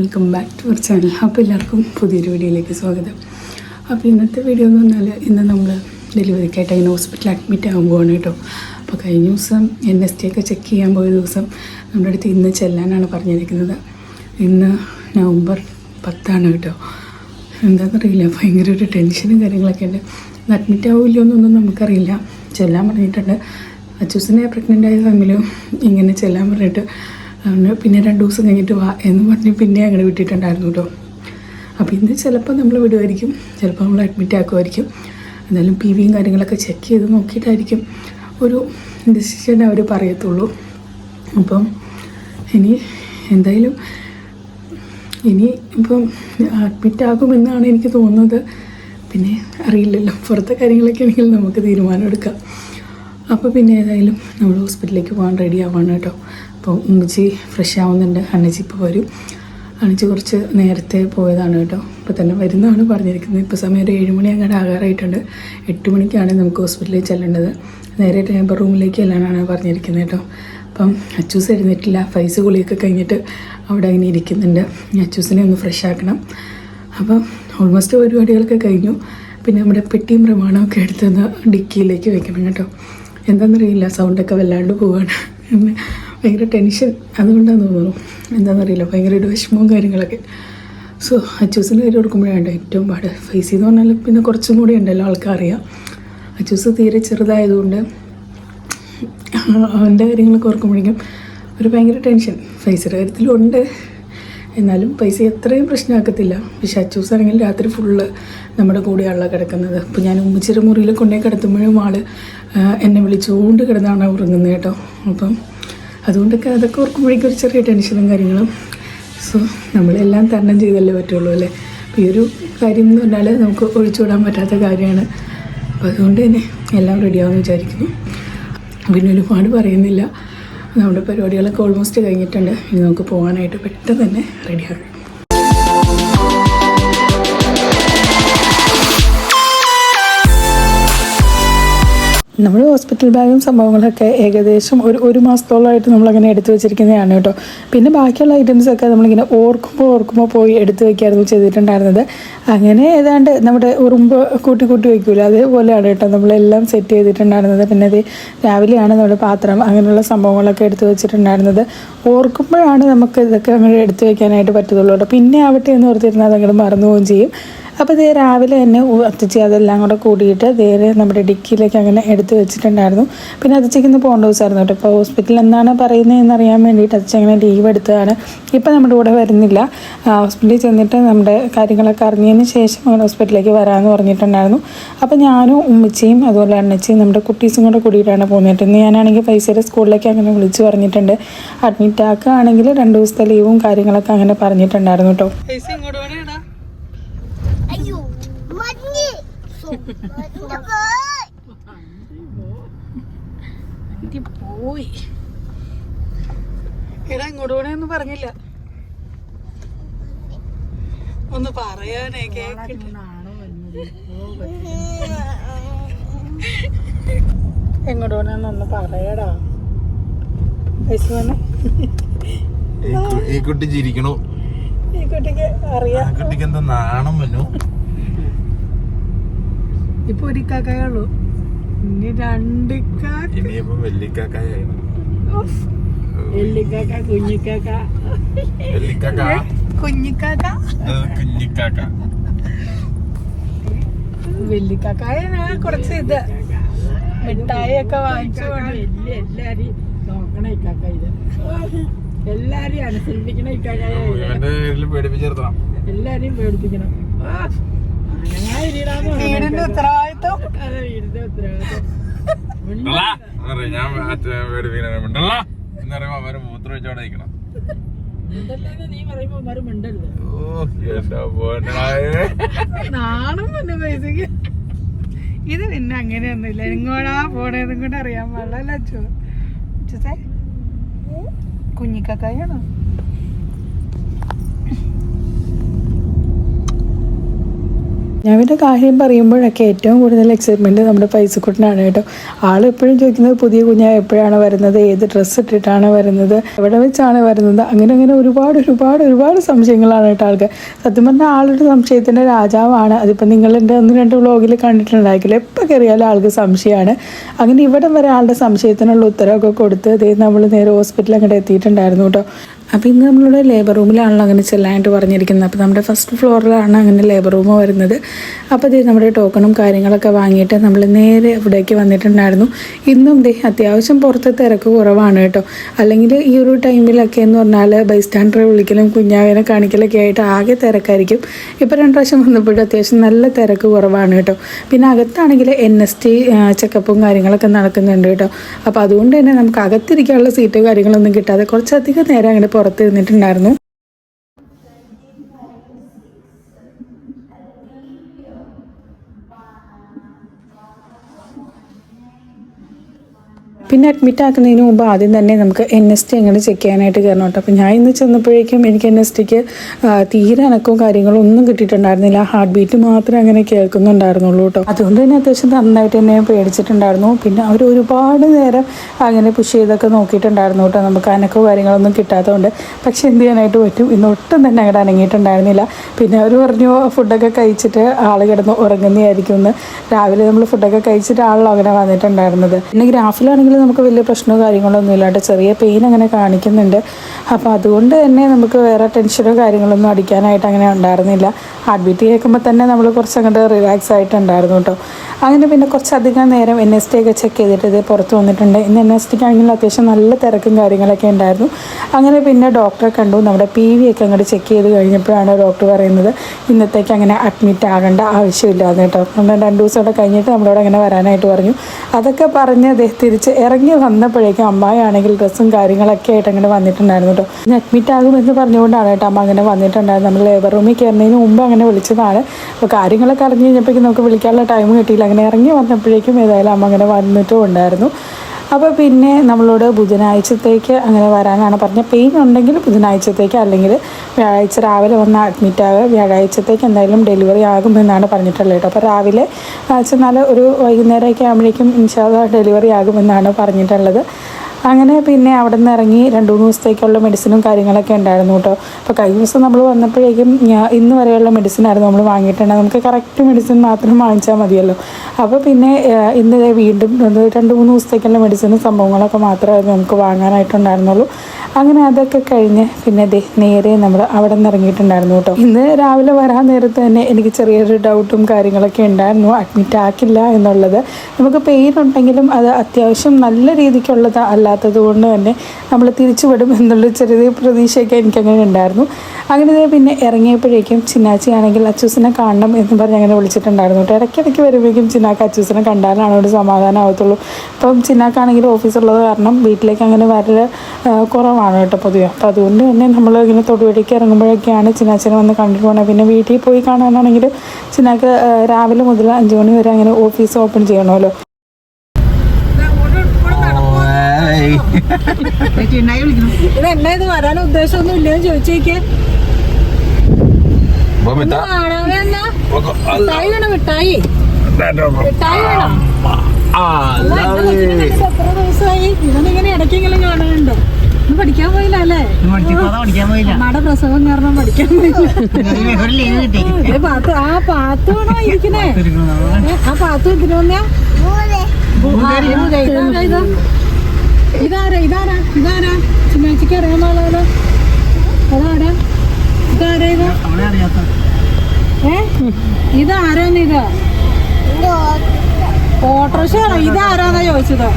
Welcome back to our channel അപ്പോൾ എല്ലാവർക്കും പുതിയൊരു വീഡിയോയിലേക്ക് സ്വാഗതം. അപ്പോൾ ഇന്നത്തെ വീഡിയോ എന്ന് പറഞ്ഞാൽ ഇന്ന് നമ്മൾ ഡെലിവറിക്കായിട്ട് അതിന് ഹോസ്പിറ്റലിൽ അഡ്മിറ്റ് ആകുമ്പോഴാണ് കേട്ടോ. അപ്പോൾ കഴിഞ്ഞ ദിവസം എൻ എസ് ടി ഒക്കെ ചെക്ക് ചെയ്യാൻ പോയ ദിവസം നമ്മുടെ അടുത്ത് ഇന്ന് ചെല്ലാനാണ് പറഞ്ഞിരിക്കുന്നത്. ഇന്ന് നവംബർ പത്താണ് കേട്ടോ. എന്താണെന്നറിയില്ല ഭയങ്കര ഒരു ടെൻഷനും കാര്യങ്ങളൊക്കെ ഉണ്ട്. അഡ്മിറ്റ് ആവില്ലോ എന്നൊന്നും നമുക്കറിയില്ല. ചെല്ലാൻ പറഞ്ഞിട്ടുണ്ട്. അച്ചൂസിനെ പ്രഗ്നന്റ് ആയ സമയം ഇങ്ങനെ ചെല്ലാൻ പറഞ്ഞിട്ട് അവന് പിന്നെ രണ്ട് ദിവസം കഴിഞ്ഞിട്ട് വാ എന്ന് പറഞ്ഞ് പിന്നെ അങ്ങനെ വിട്ടിട്ടുണ്ടായിരുന്നു കേട്ടോ അപ്പോൾ ഇന്ന് ചിലപ്പോൾ നമ്മൾ വിടുമായിരിക്കും ചിലപ്പോൾ നമ്മൾ അഡ്മിറ്റ് ആക്കുമായിരിക്കും എന്തായാലും പി വിയും കാര്യങ്ങളൊക്കെ ചെക്ക് ചെയ്ത് നോക്കിയിട്ടായിരിക്കും ഒരു ഡിസിഷൻ അവർ പറയത്തുള്ളൂ. അപ്പം ഇനി എന്തായാലും ഇനി ഇപ്പം അഡ്മിറ്റ് ആകുമെന്നാണ് എനിക്ക് തോന്നുന്നത്. പിന്നെ അറിയില്ലല്ലോ. പുറത്തെ കാര്യങ്ങളൊക്കെ ആണെങ്കിൽ നമുക്ക് തീരുമാനം എടുക്കാം. അപ്പോൾ പിന്നെ ഏതായാലും നമ്മൾ ഹോസ്പിറ്റലിലേക്ക് പോകാൻ റെഡി ആവാണ് കേട്ടോ. അപ്പോൾ ഉമ്മച്ചി ഫ്രഷ് ആവുന്നുണ്ട്. അണ്ണച്ചി ഇപ്പോൾ വരും. അണ്ണച്ചി കുറച്ച് നേരത്തെ പോയതാണ് കേട്ടോ. ഇപ്പോൾ തന്നെ വരുന്നതാണ് പറഞ്ഞിരിക്കുന്നത്. ഇപ്പോൾ സമയം ഒരു ഏഴ് മണി അങ്ങോട്ട് ആകാറായിട്ടുണ്ട്. എട്ട് മണിക്കാണ് നമുക്ക് ഹോസ്പിറ്റലിൽ ചെല്ലേണ്ടത്. നേരെ ടേബർ റൂമിലേക്ക് ചെല്ലാനാണ് പറഞ്ഞിരിക്കുന്നത് കേട്ടോ. അപ്പം അച്ചൂസ് എഴുന്നേറ്റില്ല. ഫൈസ് കുളിയൊക്കെ കഴിഞ്ഞിട്ട് അവിടെ അങ്ങനെ ഇരിക്കുന്നുണ്ട്. അച്ചൂസിനെ ഒന്ന് ഫ്രഷ് ആക്കണം. അപ്പം ഓൾമോസ്റ്റ് പരിപാടികളൊക്കെ കഴിഞ്ഞു. പിന്നെ നമ്മുടെ പെട്ടിയും പ്രമാണമൊക്കെ എടുത്തൊന്ന് ഡിക്കിയിലേക്ക് വെക്കണം കേട്ടോ. എന്താണെന്നറിയില്ല സൗണ്ടൊക്കെ വല്ലാണ്ട് പോവാണ്. ഭയങ്കര ടെൻഷൻ. അതുകൊണ്ടാന്ന് തോന്നുന്നു. എന്താണെന്നറിയില്ല ഭയങ്കര ഒരു വിഷമവും കാര്യങ്ങളൊക്കെ. സോ അച്ചൂസിന്റെ കാര്യം കൊടുക്കുമ്പോഴാണ് ഏറ്റവും പാട്. ഫേസ് ചെയ്ത് പറഞ്ഞാൽ പിന്നെ കുറച്ചും കൂടി ഉണ്ടല്ലോ ആൾക്കറിയാം അച്ചൂസ് തീരെ ചെറുതായതുകൊണ്ട് അവന്റെ കാര്യങ്ങളൊക്കെ ഓർക്കുമ്പോഴേക്കും ഒരു ഭയങ്കര ടെൻഷൻ. പൈസയുടെ കാര്യത്തിലുണ്ട്. എന്നാലും പൈസ എത്രയും പ്രശ്നമാക്കത്തില്ല. പക്ഷെ അച്ചൂസ് ആണെങ്കിൽ രാത്രി ഫുള്ള് നമ്മുടെ കൂടെയാണല്ലോ കിടക്കുന്നത്. അപ്പോൾ ഞാൻ ഉമ്മച്ചിയുടെ മുറിയിൽ കൊണ്ടേ കിടത്തുമ്പോഴും ആൾ എന്നെ വിളിച്ചുകൊണ്ട് കിടന്നാണ് ഉറങ്ങുന്നത് കേട്ടോ. അപ്പം അതുകൊണ്ടൊക്കെ അതൊക്കെ ഓർക്കുമ്പോഴേക്കും ഒരു ചെറിയ ടെൻഷനും കാര്യങ്ങളും. സോ നമ്മളെല്ലാം തരണം ചെയ്തല്ലേ പറ്റുള്ളൂ അല്ലേ? ഈ ഒരു കാര്യം എന്ന് പറഞ്ഞാൽ നമുക്ക് ഒഴിച്ചുവിടാൻ പറ്റാത്ത കാര്യമാണ്. അപ്പോൾ അതുകൊണ്ട് തന്നെ എല്ലാം റെഡിയാവുമെന്ന് വിചാരിക്കുന്നു. പിന്നെ ഒരുപാട് പറയുന്നില്ല. നമ്മുടെ പരിപാടികളൊക്കെ ഓൾമോസ്റ്റ് കഴിഞ്ഞിട്ടുണ്ട്. ഇനി നമുക്ക് പോകാനായിട്ട് പെട്ടെന്ന് തന്നെ റെഡിയാകും നമ്മൾ ഹോസ്പിറ്റൽ ബാഗും സംഭവങ്ങളൊക്കെ ഏകദേശം ഒരു ഒരു മാസത്തോളമായിട്ട് നമ്മളങ്ങനെ എടുത്തു വെച്ചിരിക്കുന്നതാണ് കേട്ടോ. പിന്നെ ബാക്കിയുള്ള ഐറ്റംസൊക്കെ നമ്മളിങ്ങനെ ഓർക്കുമ്പോൾ ഓർക്കുമ്പോൾ പോയി എടുത്തു വെക്കായിരുന്നു ചെയ്തിട്ടുണ്ടായിരുന്നത്. അങ്ങനെ ഏതാണ്ട് നമ്മുടെ ഉറുമ്പ് കൂട്ടി കൂട്ടി വയ്ക്കൂല അതേപോലെയാണ് കേട്ടോ നമ്മളെല്ലാം സെറ്റ് ചെയ്തിട്ടുണ്ടായിരുന്നത്. പിന്നെ അത് രാവിലെയാണ് നമ്മുടെ പാത്രം അങ്ങനെയുള്ള സംഭവങ്ങളൊക്കെ എടുത്തു വെച്ചിട്ടുണ്ടായിരുന്നത്. ഓർക്കുമ്പോഴാണ് നമുക്ക് ഇതൊക്കെ അങ്ങനെ എടുത്തു വയ്ക്കാനായിട്ട് പറ്റത്തുള്ളൂ കേട്ടോ. പിന്നെ ആവട്ടെ എന്ന് ഓർത്തിരുന്നാൽ അതങ്ങോട്ട് മറന്നു പോവുകയും ചെയ്യും. അപ്പോൾ ഇതേ രാവിലെ തന്നെ അത്തച്ചി അതെല്ലാം കൂടെ കൂടിയിട്ട് നേരെ നമ്മുടെ ഡിക്കിയിലേക്ക് അങ്ങനെ എടുത്ത് വെച്ചിട്ടുണ്ടായിരുന്നു. പിന്നെ അത്തച്ചയ്ക്ക് ഇന്ന് പോകേണ്ട ദിവസമായിരുന്നു കേട്ടോ. ഇപ്പോൾ ഹോസ്പിറ്റലിൽ എന്താണ് പറയുന്നതെന്ന് അറിയാൻ വേണ്ടിയിട്ട് അത്തച്ചി അങ്ങനെ ലീവ് എടുത്തതാണ്. ഇപ്പം നമ്മുടെ കൂടെ വരുന്നില്ല. ഹോസ്പിറ്റലിൽ ചെന്നിട്ട് നമ്മുടെ കാര്യങ്ങളൊക്കെ അറിഞ്ഞതിന് ശേഷം അങ്ങനെ ഹോസ്പിറ്റലിലേക്ക് വരാമെന്ന് പറഞ്ഞിട്ടുണ്ടായിരുന്നു. അപ്പോൾ ഞാനും ഉമ്മച്ചിയും അതുപോലെ അണ്ണച്ചിയും നമ്മുടെ കുട്ടീസും കൂടെ കൂടിയിട്ടാണ് പോകുന്നത് ഇന്ന് ഞാനാണെങ്കിൽ പൈസയുടെ സ്കൂളിലേക്ക് അങ്ങനെ വിളിച്ച് പറഞ്ഞിട്ടുണ്ട്. അഡ്മിറ്റ് ആക്കുകയാണെങ്കിൽ രണ്ട് ദിവസത്തെ ലീവും കാര്യങ്ങളൊക്കെ അങ്ങനെ പറഞ്ഞിട്ടുണ്ടായിരുന്നു കേട്ടോ പൈസ ഇങ്ങോട്ട് വേണേടാ അയ്യോ മഞ്ഞ് മഞ്ഞ് പോയി എടാ ഇങ്ങോട്ട് പോണേന്ന് പറഞ്ഞില്ല. ഒന്ന് പറയാനേ എങ്ങോട്ട് പോണെന്ന് ഒന്ന് പറയടാ. ഈ കുട്ടി ചിരിക്കണു. ഈ കുട്ടിക്ക് അറിയാം. കുട്ടിക്ക് എന്താ നാണം വന്നു? ഇപ്പൊ ഒരു കാക്കയുള്ളൂ ഇനി രണ്ട് ഇനിയിപ്പം കുഞ്ഞിക്കാക്ക. കുഞ്ഞിക്കാക്ക. കുറച്ച് ഇത്. മിഠായി ഒക്കെ വാങ്ങിച്ചു എല്ലാരെയും നോക്കണ ഇക്കാക്ക ഇത്. എല്ലാരും അനുസരിപ്പിക്കണ ഇക്കാക്ക എന്റെ വീട്ടിൽ പേടിപ്പിച്ചിരുത്തണം എല്ലാരെയും പേടിപ്പിക്കണം. ഉത്തരവാദിത്വം അവർ മൂത്രം വെച്ചോടെ നിൽക്കണം. ഇത് പിന്നെ അങ്ങനെയൊന്നുമില്ല. എങ്ങോടാ പോണേന്നും കൂടെ അറിയാൻ പാടില്ല അച്ഛോ? അച്ഛേ കുഞ്ഞിക്കാക്കായാണോ പിന്നെ കാര്യം പറയുമ്പോഴൊക്കെ ഏറ്റവും കൂടുതൽ എക്സൈറ്റ്മെന്റ് നമ്മുടെ പൈസക്കുട്ടനാണ് കേട്ടോ. ആൾ എപ്പോഴും ചോദിക്കുന്നത് പുതിയ കുഞ്ഞാവ് എപ്പോഴാണ് വരുന്നത്? ഏത് ഡ്രസ്സ് ഇട്ടിട്ടാണ് വരുന്നത്? എവിടെ വെച്ചാണ് വരുന്നത്? അങ്ങനെ അങ്ങനെ ഒരുപാട് ഒരുപാട് ഒരുപാട് സംശയങ്ങളാണ് കേട്ടോ ആൾക്ക്. സത്യം പറഞ്ഞാൽ ആളുടെ സംശയത്തിന്റെ രാജാവാണ്. അതിപ്പോൾ നിങ്ങളുടെ ഒന്ന് രണ്ട് വ്ളോഗിൽ കണ്ടിട്ടുണ്ടായിരിക്കില്ല? എപ്പോൾ കയറിയാലും ആൾക്ക് സംശയമാണ് അങ്ങനെ ഇവിടെ വരെ ആളുടെ സംശയത്തിനുള്ള ഉത്തരവൊക്കെ കൊടുത്ത് അതേ നമ്മൾ നേരെ ഹോസ്പിറ്റലിൽ അങ്ങോട്ട് എത്തിയിട്ടുണ്ടായിരുന്നു കേട്ടോ. അപ്പോൾ ഇന്ന് നമ്മളുടെ ലേബർ റൂമിലാണല്ലോ അങ്ങനെ ചെല്ലാനായിട്ട് പറഞ്ഞിരിക്കുന്നത്. അപ്പോൾ നമ്മുടെ ഫസ്റ്റ് ഫ്ലോറിലാണ് അങ്ങനെ ലേബർ റൂം വരുന്നത്. അപ്പോൾ ഇത് നമ്മുടെ ടോക്കണും കാര്യങ്ങളൊക്കെ വാങ്ങിയിട്ട് നമ്മൾ നേരെ ഇവിടേക്ക് വന്നിട്ടുണ്ടായിരുന്നു. ഇന്നും ദേ അത്യാവശ്യം പുറത്ത് തിരക്ക് കുറവാണ് കേട്ടോ. അല്ലെങ്കിൽ ഈ ഒരു ടൈമിലൊക്കെ എന്ന് പറഞ്ഞാൽ ബൈസ്റ്റാൻഡറെ വിളിക്കലും കുഞ്ഞാവിനെ കാണിക്കലൊക്കെ ആയിട്ട് ആകെ തിരക്കായിരിക്കും. ഇപ്പോൾ രണ്ട് പ്രാവശ്യം വന്നപ്പോഴും അത്യാവശ്യം നല്ല തിരക്ക് കുറവാണ് കേട്ടോ. പിന്നെ അകത്താണെങ്കിൽ എൻ എസ് ടി ചെക്കപ്പും കാര്യങ്ങളൊക്കെ നടക്കുന്നുണ്ട് കേട്ടോ. അപ്പോൾ അതുകൊണ്ട് തന്നെ നമുക്ക് അകത്തിരിക്കാനുള്ള സീറ്റ് കാര്യങ്ങളൊന്നും കിട്ടാതെ കുറച്ചധികം നേരം അങ്ങനെ പുറത്ത് പിന്നെ അഡ്മിറ്റ് ആക്കുന്നതിന് മുമ്പ് ആദ്യം തന്നെ നമുക്ക് എൻ എസ് ടി എങ്ങനെ ചെക്ക് ചെയ്യാനായിട്ട് കയറണം കേട്ടോ. അപ്പോൾ ഞാൻ ഇന്ന് ചെന്നപ്പോഴേക്കും എനിക്ക് എൻ എസ് ടിക്ക് തീരെ അനക്കവും കാര്യങ്ങളും ഒന്നും കിട്ടിയിട്ടുണ്ടായിരുന്നില്ല. ഹാർട്ട് ബീറ്റ് മാത്രമേ അങ്ങനെ കേൾക്കുന്നുണ്ടായിരുന്നുള്ളൂ കേട്ടോ. അതുകൊണ്ട് തന്നെ അത്യാവശ്യം നന്നായിട്ട് തന്നെ പേടിച്ചിട്ടുണ്ടായിരുന്നു. പിന്നെ അവർ ഒരുപാട് നേരം അങ്ങനെ പുഷ് ചെയ്തൊക്കെ നോക്കിയിട്ടുണ്ടായിരുന്നു കേട്ടോ. നമുക്ക് അനക്കവും കാര്യങ്ങളൊന്നും കിട്ടാത്തതുകൊണ്ട്. പക്ഷെ എന്ത് ചെയ്യാനായിട്ട് പറ്റും? ഇന്ന് ഒട്ടും തന്നെ അങ്ങോട്ട് അനങ്ങിയിട്ടുണ്ടായിരുന്നില്ല. പിന്നെ അവർ പറഞ്ഞു ഫുഡൊക്കെ കഴിച്ചിട്ട് ആൾ കിടന്ന് ഉറങ്ങുന്നതായിരിക്കും എന്ന് രാവിലെ നമ്മൾ ഫുഡൊക്കെ കഴിച്ചിട്ട് ആളല്ലോ അങ്ങനെ വന്നിട്ടുണ്ടായിരുന്നത്. പിന്നെ ഗ്രാഫിലാണെങ്കിൽ നമുക്ക് വലിയ പ്രശ്നമോ കാര്യങ്ങളോ ഒന്നും ഇല്ലാണ്ട് ചെറിയ പെയിൻ അങ്ങനെ കാണിക്കുന്നുണ്ട്. അപ്പോൾ അതുകൊണ്ട് തന്നെ നമുക്ക് വേറെ ടെൻഷനോ കാര്യങ്ങളൊന്നും അടിക്കാനായിട്ട് അങ്ങനെ ഉണ്ടായിരുന്നില്ല. അഡ്മിറ്റ് കേൾക്കുമ്പോൾ തന്നെ നമ്മൾ കുറച്ച് അങ്ങോട്ട് റിലാക്സ് ആയിട്ടുണ്ടായിരുന്നു കേട്ടോ അങ്ങനെ പിന്നെ കുറച്ചധികം നേരം എൻ എസ് ടി ഒക്കെ ചെക്ക് ചെയ്തിട്ട് ഇത് പുറത്ത് വന്നിട്ടുണ്ട്. ഇന്ന് എൻ എസ് ടിക്ക് ആണെങ്കിൽ അത്യാവശ്യം നല്ല തിരക്കും കാര്യങ്ങളൊക്കെ ഉണ്ടായിരുന്നു. അങ്ങനെ പിന്നെ ഡോക്ടറെ കണ്ടു. നമ്മുടെ പി വി ഒക്കെ അങ്ങോട്ട് ചെക്ക് ചെയ്ത് കഴിഞ്ഞപ്പോഴാണ് ഡോക്ടർ പറയുന്നത് ഇന്നത്തേക്ക് അങ്ങനെ അഡ്മിറ്റ് ആകേണ്ട ആവശ്യമില്ലാതെ കേട്ടോ നമ്മൾ രണ്ട് ദിവസം കൂടെ കഴിഞ്ഞിട്ട് നമ്മളോട് അങ്ങനെ വരാനായിട്ട് പറഞ്ഞു. അതൊക്കെ പറഞ്ഞ് അദ്ദേഹം തിരിച്ച് ഇറങ്ങി വന്നപ്പോഴേക്കും അമ്മായാണെങ്കിൽ ഡ്രസ്സും കാര്യങ്ങളൊക്കെ ആയിട്ട് അങ്ങനെ വന്നിട്ടുണ്ടായിരുന്നു കേട്ടോ. ഇന്ന് അഡ്മിറ്റ് ആകുമെന്ന് പറഞ്ഞുകൊണ്ടാണ് കേട്ടോ അമ്മ അങ്ങനെ വന്നിട്ടുണ്ടായിരുന്നു നമ്മൾ ലേബർ റൂമിൽ കയറുന്നതിന് മുമ്പ് അങ്ങനെ വിളിച്ചതാണ്. അപ്പോൾ കാര്യങ്ങളൊക്കെ അറിഞ്ഞ് കഴിഞ്ഞപ്പോഴേക്കും നമുക്ക് വിളിക്കാനുള്ള ടൈം കിട്ടിയില്ല. അങ്ങനെ ഇറങ്ങി വന്നപ്പോഴേക്കും ഏതായാലും അമ്മ അങ്ങനെ വന്നിട്ടും ഉണ്ടായിരുന്നു. അപ്പോൾ പിന്നെ നമ്മളോട് ബുധനാഴ്ചത്തേക്ക് അങ്ങനെ വരാനാണ് പറഞ്ഞത്. പെയിൻ ഉണ്ടെങ്കിൽ ബുധനാഴ്ചത്തേക്ക് അല്ലെങ്കിൽ വ്യാഴാഴ്ച രാവിലെ വന്ന് അഡ്മിറ്റ് ആകുക വ്യാഴാഴ്ചത്തേക്ക് എന്തായാലും ഡെലിവറി ആകുമെന്നാണ് പറഞ്ഞിട്ടുള്ളത് കേട്ടോ. അപ്പോൾ രാവിലെ ചെന്നാൽ ഒരു വൈകുന്നേരമൊക്കെ ആകുമ്പോഴേക്കും ഇൻഷാല്ല ഡെലിവറി ആകുമെന്നാണ് പറഞ്ഞിട്ടുള്ളത്. അങ്ങനെ പിന്നെ അവിടെ നിന്ന് ഇറങ്ങി രണ്ട് മൂന്ന് ദിവസത്തേക്കുള്ള മെഡിസിനും കാര്യങ്ങളൊക്കെ ഉണ്ടായിരുന്നു കേട്ടോ. അപ്പോൾ കഴിഞ്ഞ ദിവസം നമ്മൾ വന്നപ്പോഴേക്കും ഇന്ന് വരെയുള്ള മെഡിസിനായിരുന്നു നമ്മൾ വാങ്ങിയിട്ടുണ്ട് നമുക്ക് കറക്റ്റ് മെഡിസിൻ മാത്രം വാങ്ങിച്ചാൽ മതിയല്ലോ. അപ്പോൾ പിന്നെ ഇന്ന് വീണ്ടും രണ്ട് മൂന്ന് ദിവസത്തേക്കുള്ള മെഡിസിനും സംഭവങ്ങളൊക്കെ മാത്രമായിരുന്നു നമുക്ക് വാങ്ങാനായിട്ടുണ്ടായിരുന്നുള്ളൂ. അങ്ങനെ അതൊക്കെ കഴിഞ്ഞ് പിന്നെ ദേ നേരെ നമ്മൾ അവിടെ നിന്ന് ഇറങ്ങിയിട്ടുണ്ടായിരുന്നു കേട്ടോ. ഇന്ന് രാവിലെ വരാൻ നേരത്ത് തന്നെ എനിക്ക് ചെറിയൊരു ഡൗട്ടും കാര്യങ്ങളൊക്കെ ഉണ്ടായിരുന്നു. അഡ്മിറ്റ് ആക്കില്ല എന്നുള്ളത്. നമുക്ക് പെയിൻ ഉണ്ടെങ്കിലും അത് അത്യാവശ്യം നല്ല രീതിക്കുള്ളത് അല്ലാത്തത് കൊണ്ട് തന്നെ നമ്മൾ തിരിച്ചു വിടും എന്നുള്ള ചെറിയ പ്രതീക്ഷയൊക്കെ എനിക്കങ്ങനെ ഉണ്ടായിരുന്നു. അങ്ങനെ പിന്നെ ഇറങ്ങിയപ്പോഴേക്കും ചിന്നാച്ചി ആണെങ്കിൽ അച്ചൂസിനെ കാണണം എന്ന് പറഞ്ഞ് അങ്ങനെ വിളിച്ചിട്ടുണ്ടായിരുന്നു കേട്ടോ. ഇടയ്ക്കിടയ്ക്ക് വരുമ്പോഴേക്കും ചിന്നാക്ക് അച്ചൂസിനെ കണ്ടാലാണ് ഒരു സമാധാനം ആവത്തുള്ളൂ. അപ്പം ചിന്നാക്കാണെങ്കിൽ ഓഫീസുള്ളത് കാരണം വീട്ടിലേക്ക് അങ്ങനെ വരൽ ആ, കുറവാണ് കേട്ടോ പൊതുവെ. അപ്പം അതുകൊണ്ട് തന്നെ നമ്മൾ ഇങ്ങനെ തൊടുവഴിക്ക് ഇറങ്ങുമ്പോഴൊക്കെയാണ് ചിന്നാച്ചനെ വന്ന് കണ്ടിട്ട് പോകുന്നത് പിന്നെ വീട്ടിൽ പോയി കാണാനാണെങ്കിൽ ചിന്നാക്ക് ആ, രാവിലെ മുതൽ അഞ്ച് മണി വരെ അങ്ങനെ ഓഫീസ് ഓപ്പൺ ചെയ്യണമല്ലോ. ഇത് എന്നാ ഇത് വരാൻ ഉദ്ദേശമൊന്നും ഇല്ലെന്ന് ചോദിച്ചേക്ക്. മിഠായി വേണം മിഠായി? മിഠായി വേണം? അല്ല, എന്നെ കൊച്ചിനെ കണ്ടിട്ട് എത്ര ദിവസമായി? ഇവനിങ്ങനെ ഇടയ്ക്കെങ്കിലും കാണുന്നുണ്ടോ ഇന്ന് പഠിക്കാൻ പോയില്ല അല്ലേ? അമ്മയുടെ പ്രസവം കാരണം പഠിക്കാൻ പോയില്ല. പാത്തു ആ പാത്തു ആണോ ഇരിക്കണേ ആ പാത്തു ഇതിനു വന്നയാ ഇതാരാ ഇത് ഇതാരാ ഇതാരാ ചിന്നച്ചിക്ക് അറിയാൻ അതാരാ? ഇതാരാ ഇത്? ഏ ഇതാരാന്ന് ഇത്? ഓട്ടോറിക്ഷ ആണോ ഇതാരാന്നാ ചോദിച്ചത്?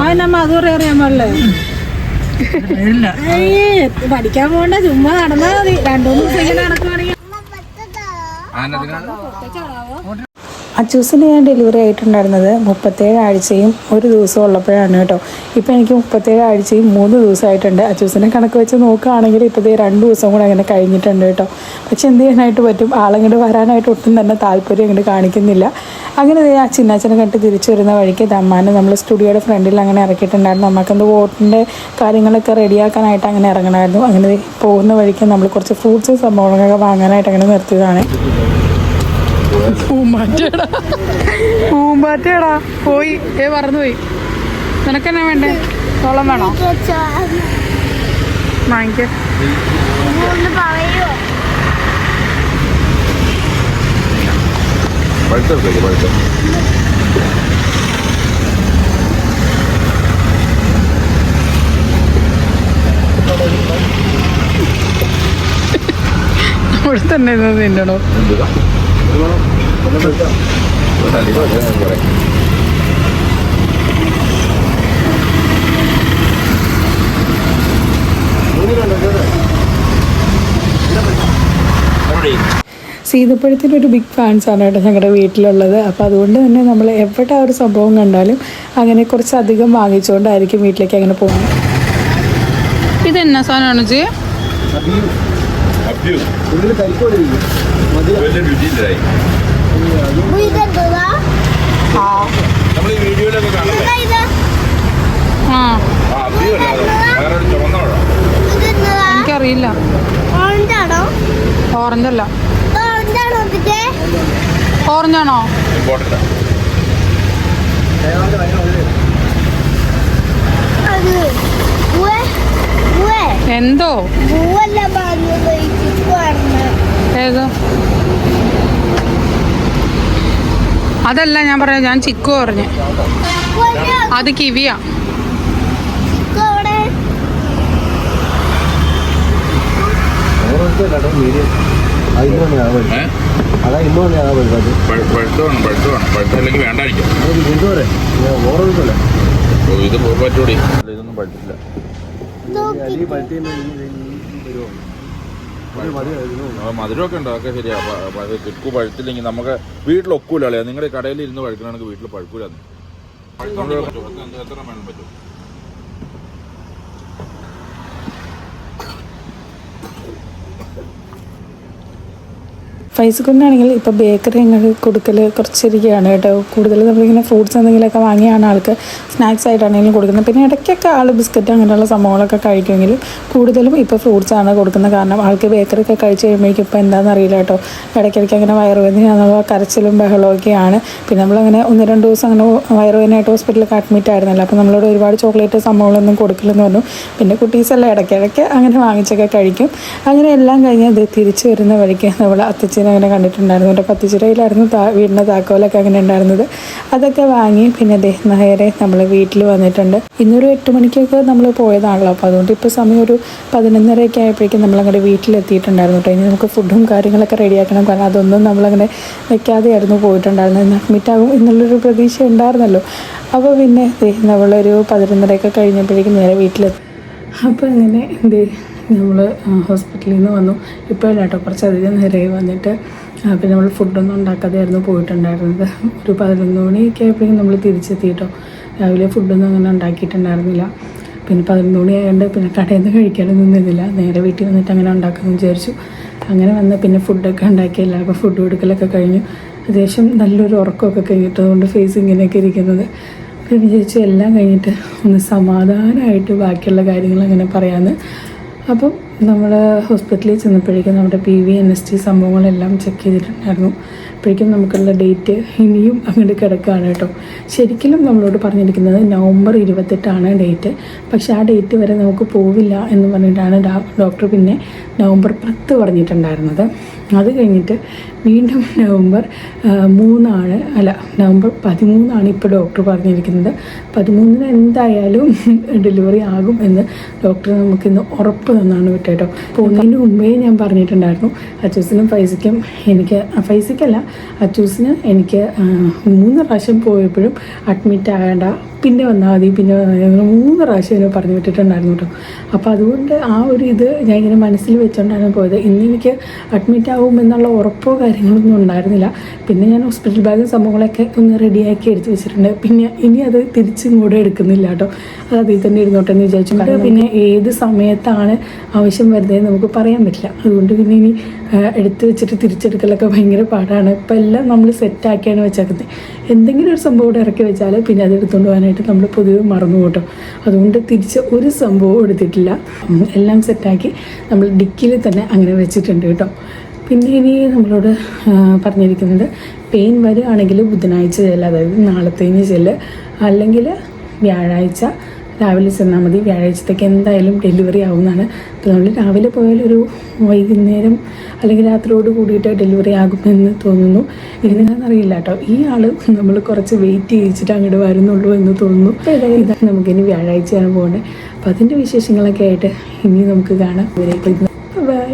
അതിനമ്മ അതുവരെ അറിയാൻ പാടില്ലേ പഠിക്കാൻ പോണ്ട ചുമ്മാ നടന്നാ മതി. രണ്ടു മൂന്ന് ദിവസം ഇങ്ങനെ നടക്കുവാണെങ്കിൽ അച്ചൂസിന് ഞാൻ ഡെലിവറി ആയിട്ടുണ്ടായിരുന്നത് മുപ്പത്തേഴ് ആഴ്ചയും ഒരു ദിവസം ഉള്ളപ്പോഴാണ് കേട്ടോ. ഇപ്പം എനിക്ക് മുപ്പത്തേഴ് ആഴ്ചയും മൂന്ന് ദിവസമായിട്ടുണ്ട്. അച്ചൂസിനെ കണക്ക് വെച്ച് നോക്കുകയാണെങ്കിൽ ഇപ്പോൾ ദേ രണ്ട് ദിവസം കൂടെ അങ്ങനെ കഴിഞ്ഞിട്ടുണ്ട് കേട്ടോ. പക്ഷെ എന്ത് ചെയ്യാനായിട്ട് പറ്റും? ആളങ്ങോട്ട് വരാനായിട്ട് ഒട്ടും തന്നെ താല്പര്യം അങ്ങോട്ട് കാണിക്കുന്നില്ല. അങ്ങനെ ആ ചിന്നാച്ചനെ കണ്ട് തിരിച്ചു വരുന്ന വഴിക്ക് തമ്മാനെ നമ്മൾ സ്റ്റുഡിയോയുടെ ഫ്രണ്ടിൽ അങ്ങനെ ഇറക്കിയിട്ടുണ്ടായിരുന്നു. നമുക്കെന്ത് വോട്ടിന്റെ കാര്യങ്ങളൊക്കെ റെഡിയാക്കാനായിട്ട് അങ്ങനെ ഇറങ്ങണമായിരുന്നു. അങ്ങനെ പോകുന്ന വഴിക്ക് നമ്മൾ കുറച്ച് ഫ്രൂട്ട്സ് സംഭവങ്ങളൊക്കെ വാങ്ങാനായിട്ട് അങ്ങനെ നിർത്തിയതാണ്. പൂമ്പാറ്റടാ. പൂമ്പാറ്റടാ. പോയി. ഏ പറന്നു പോയി. നിനക്കെന്നാ വേണ്ടേ? സോളം വേണോ? വാങ്ങിക്ക. പഴുത്തെടുത്തേക്ക് പഴുത്ത അവിടെ തന്നെ ഇരുന്ന് തിന്നണോ സീതപ്പഴത്തിന്റെ ഒരു ബിഗ് ഫാൻസ് ആണ് കേട്ടോ ഞങ്ങളുടെ വീട്ടിലുള്ളത്. അപ്പോൾ അതുകൊണ്ട് തന്നെ നമ്മൾ എവിടെ ആ ഒരു സംഭവം കണ്ടാലും അങ്ങനെ കുറച്ചധികം വാങ്ങിച്ചുകൊണ്ടായിരിക്കും വീട്ടിലേക്ക് അങ്ങനെ പോകുന്നത്. ഇതെന്നാ സാധനമാണ് ജി? അബ്യൂസ് വലിയ രുചിയില്ലായി. ഇതെന്തുവാ നമ്മൾ ഈ വീഡിയോയിലൊക്കെ കാണുന്നത് എനിക്കറിയില്ല. ഓറഞ്ചാണോ? ഓറഞ്ച് അല്ല ഓറഞ്ചാണോ? എന്തോ? ഏത്? അതല്ല ഞാൻ പറഞ്ഞ ഞാൻ ചിക്കു പറഞ്ഞു അത് കിവിയാ ഇത് പറ്റൂടി ഇതൊന്നും പഴുത്തില്ല അടി പഴുത്തി വരുമോ ആ, മധുരമൊക്കെ ഉണ്ട് അതൊക്കെ ശരിയാ. കിക്കു പഴുത്തില്ലെങ്കിൽ നമുക്ക് വീട്ടിൽ ഒക്കൂല അല്ലേ? നിങ്ങളുടെ കടയിൽ ഇരുന്ന് പഴുക്കണമെങ്കിൽ വീട്ടിൽ പഴുക്കൂല. അത്. എത്ര- എത്ര വേണം പറ്റും? ഫൈസക്കൊണ്ടാണെങ്കിൽ ഇപ്പോൾ ബേക്കറി ഞങ്ങൾ കൊടുക്കൽ കുറച്ചിരിക്കുകയാണ് കേട്ടോ. കൂടുതൽ നമ്മളിങ്ങനെ ഫ്രൂട്ട്സ് എന്തെങ്കിലുമൊക്കെ വാങ്ങിയാണ് ആൾക്ക് സ്നാക്സ് ആയിട്ടാണെങ്കിലും കൊടുക്കുന്നത്. പിന്നെ ഇടയ്ക്കൊക്കെ ആൾ ബിസ്ക്കറ്റ് അങ്ങനെയുള്ള സംഭവങ്ങളൊക്കെ കഴിക്കുമെങ്കിലും കൂടുതലും ഇപ്പോൾ ഫ്രൂട്ട്സ് ആണ് കൊടുക്കുന്നത്. കാരണം ആൾക്ക് ബേക്കറി ഒക്കെ കഴിച്ച് കഴിയുമ്പോഴേക്കും ഇപ്പോൾ എന്താണെന്ന് അറിയില്ല കേട്ടോ. ഇടയ്ക്കിടയ്ക്ക് അങ്ങനെ വയറുവേദനയാണെന്നുള്ള കരച്ചിലും ബഹളവും ഒക്കെയാണ്. പിന്നെ നമ്മളങ്ങനെ ഒന്ന് രണ്ട് ദിവസം അങ്ങനെ വയറുവേദനയായിട്ട് ഹോസ്പിറ്റലിൽ അഡ്മിറ്റ് ആയിരുന്നല്ലോ. അപ്പോൾ നമ്മളോട് ഒരുപാട് ചോക്ലേറ്റ് സംഭവങ്ങളൊന്നും കൊടുക്കില്ലെന്ന് പറഞ്ഞു. പിന്നെ കുട്ടീസെല്ലാം ഇടയ്ക്കിടയ്ക്ക് അങ്ങനെ വാങ്ങിച്ചൊക്കെ കഴിക്കും. അങ്ങനെ എല്ലാം കഴിഞ്ഞ് അത് തിരിച്ചു വരുന്ന വഴിക്ക് നമ്മൾ അത്തച്ചീനെ അങ്ങനെ കണ്ടിട്ടുണ്ടായിരുന്നു. എന്റെ പത്തിച്ചിറയിലായിരുന്നു താ വീടിന്റെ താക്കോലൊക്കെ അങ്ങനെ ഉണ്ടായിരുന്നത്. അതൊക്കെ വാങ്ങി പിന്നെ ദേ നേരെ നമ്മൾ വീട്ടിൽ വന്നിട്ടുണ്ട്. ഇന്നൊരു എട്ട് മണിക്കൊക്കെ നമ്മൾ പോയതാണല്ലോ. അപ്പോൾ അതുകൊണ്ട് ഇപ്പോൾ സമയം ഒരു പതിനൊന്നരയൊക്കെ ആയപ്പോഴേക്കും നമ്മളങ്ങോട്ട് വീട്ടിലെത്തിയിട്ടുണ്ടായിരുന്നു കേട്ടോ. ഇനി നമുക്ക് ഫുഡും കാര്യങ്ങളൊക്കെ റെഡിയാക്കണം. കാരണം അതൊന്നും നമ്മളങ്ങനെ വെക്കാതെയായിരുന്നു പോയിട്ടുണ്ടായിരുന്നത്. ഇന്ന് ആകും എന്നുള്ളൊരു പ്രതീക്ഷ ഉണ്ടായിരുന്നല്ലോ. അപ്പോൾ പിന്നെ നമ്മളൊരു പതിനൊന്നരയൊക്കെ കഴിഞ്ഞപ്പോഴേക്കും നേരെ വീട്ടിലെത്തി. അപ്പോൾ അങ്ങനെ ദേ നമ്മൾ ഹോസ്പിറ്റലിൽ നിന്ന് വന്നു. ഇപ്പോഴല്ല കേട്ടോ കുറച്ചധികം നേരമായി വന്നിട്ട് പിന്നെ നമ്മൾ ഫുഡൊന്നും ഉണ്ടാക്കാതെയായിരുന്നു പോയിട്ടുണ്ടായിരുന്നത്. ഒരു പതിനൊന്ന് മണിയൊക്കെ ആയപ്പോഴേക്കും നമ്മൾ തിരിച്ചെത്തി കേട്ടോ രാവിലെ ഫുഡൊന്നും അങ്ങനെ ഉണ്ടാക്കിയിട്ടുണ്ടായിരുന്നില്ല. പിന്നെ പതിനൊന്ന് മണി ആയതുകൊണ്ട് പിന്നെ കടയിൽ നിന്ന് കഴിക്കാനൊന്നും നിന്നില്ല. നേരെ വീട്ടിൽ വന്നിട്ട് അങ്ങനെ ഉണ്ടാക്കാമെന്ന് വിചാരിച്ചു. അങ്ങനെ വന്ന് പിന്നെ ഫുഡൊക്കെ ഉണ്ടാക്കി. എല്ലാവർക്കും ഫുഡ് കൊടുക്കലൊക്കെ കഴിഞ്ഞു. അത്യാവശ്യം നല്ലൊരു ഉറക്കമൊക്കെ കഴിഞ്ഞിട്ടതുകൊണ്ട് ഫേസ് ഇങ്ങനെയൊക്കെ ഇരിക്കുന്നത്. വിചാരിച്ചു എല്ലാം കഴിഞ്ഞിട്ട് ഒന്ന് സമാധാനമായിട്ട് ബാക്കിയുള്ള കാര്യങ്ങൾ അങ്ങനെ പറയാമെന്ന് അപ്പം നമ്മൾ ഹോസ്പിറ്റലിൽ ചെന്നപ്പോഴേക്കും നമ്മുടെ P V N S T സംഭവങ്ങളെല്ലാം ചെക്ക് ചെയ്തിട്ടുണ്ടായിരുന്നു. അപ്പോഴേക്കും നമുക്കുള്ള ഡേറ്റ് ഇനിയും അങ്ങോട്ട് കിടക്കുകയാണ് കേട്ടോ. ശരിക്കും നമ്മളോട് പറഞ്ഞിരിക്കുന്നത് നവംബർ ഇരുപത്തെട്ടാണ് ഡേറ്റ് പക്ഷേ ആ ഡേറ്റ് വരെ നമുക്ക് പോവില്ല എന്ന് പറഞ്ഞിട്ടാണ് ഡോക്ടർ പിന്നെ നവംബർ പത്ത് പറഞ്ഞിട്ടുണ്ടായിരുന്നത്. അത് കഴിഞ്ഞിട്ട് വീണ്ടും നവംബർ മൂന്നാണ് അല്ല നവംബർ പതിമൂന്നാണ് ഇപ്പോൾ ഡോക്ടർ പറഞ്ഞിരിക്കുന്നത്. പതിമൂന്നിന് എന്തായാലും ഡെലിവറി ആകും എന്ന് ഡോക്ടർ നമുക്കിന്ന് ഉറപ്പ് തന്നാണ് വിട്ടേട്ടോ. പോകുന്നതിന് മുമ്പേ ഞാൻ പറഞ്ഞിട്ടുണ്ടായിരുന്നു അച്ചൂസിനും ഫൈസിക്കും എനിക്ക് ഫൈസിക്കല്ല അച്ചൂസിന് എനിക്ക് മൂന്ന് പ്രാവശ്യം പോയപ്പോഴും അഡ്മിറ്റ് ആകേണ്ട പിന്നെ വന്നാൽ മതി പിന്നെ മൂന്ന് പ്രാവശ്യം എന്നെ പറഞ്ഞു വിട്ടിട്ടുണ്ടായിരുന്നു കേട്ടോ. അപ്പോൾ അതുകൊണ്ട് ആ ഒരു ഇത് ഞാൻ ഇങ്ങനെ മനസ്സിൽ വെച്ചുകൊണ്ടാണ് പോയത്. ഇന്ന് എനിക്ക് അഡ്മിറ്റ് ആവും എന്നുള്ള ഉറപ്പോ കാര്യങ്ങളൊന്നും ഉണ്ടായിരുന്നില്ല. പിന്നെ ഞാൻ ഹോസ്പിറ്റൽ ബാഗും സംഭവങ്ങളൊക്കെ ഒന്ന് റെഡിയാക്കി എടുത്ത് വെച്ചിട്ടുണ്ട്. പിന്നെ ഇനി അത് തിരിച്ചും കൂടെ എടുക്കുന്നില്ല കേട്ടോ. അത് അതിൽ തന്നെ ഇരുന്നോട്ടെ എന്ന് വിചാരിച്ചു. പിന്നെ ഏത് സമയത്താണ് ആവശ്യം വരുന്നതെന്ന് നമുക്ക് പറയാൻ പറ്റില്ല. അതുകൊണ്ട് പിന്നെ ഇനി എടുത്ത് വെച്ചിട്ട് തിരിച്ചെടുക്കലൊക്കെ ഭയങ്കര പാടാണ്. ഇപ്പം എല്ലാം നമ്മൾ സെറ്റാക്കിയാണ് വെച്ചേക്കുന്നത്. എന്തെങ്കിലും ഒരു സംഭവം ഇവിടെ ഇറക്കി വെച്ചാൽ പിന്നെ അത് എടുത്തുകൊണ്ട് പോകാനായിട്ട് നമ്മൾ പൊതുവെ മറന്നു കൂട്ടും. അതുകൊണ്ട് തിരിച്ച് ഒരു സംഭവം എടുത്തിട്ടില്ല. എല്ലാം സെറ്റാക്കി നമ്മൾ ഡിക്കിൽ തന്നെ അങ്ങനെ വെച്ചിട്ടുണ്ട് കേട്ടോ. പിന്നെ ഇനി നമ്മളോട് പറഞ്ഞിരിക്കുന്നത് പെയിൻ വരികയാണെങ്കിൽ ബുധനാഴ്ച ചെല്ലാം അതായത് നാളത്തേന് ചെല്ല് അല്ലെങ്കിൽ വ്യാഴാഴ്ച രാവിലെ ചെന്നാൽ മതി. വ്യാഴാഴ്ചത്തേക്ക് എന്തായാലും ഡെലിവറി ആവുന്നതാണ്. അപ്പോൾ നമ്മൾ രാവിലെ പോയാൽ ഒരു വൈകുന്നേരം അല്ലെങ്കിൽ രാത്രിയോട് കൂടിയിട്ട് ഡെലിവറി ആകുമെന്ന് തോന്നുന്നു. ഇതിനാണെന്നറിയില്ല കേട്ടോ. ഈ ആൾ നമ്മൾ കുറച്ച് വെയിറ്റ് ചെയ്യിച്ചിട്ട് അങ്ങോട്ട് വരുന്നുള്ളൂ എന്ന് തോന്നുന്നു. ഇതാണ് നമുക്കിനി വ്യാഴാഴ്ചയാണ് പോകുന്നത് അപ്പോൾ അതിന്റെ വിശേഷങ്ങളൊക്കെ ആയിട്ട് ഇനി നമുക്ക് കാണാം. ബൈ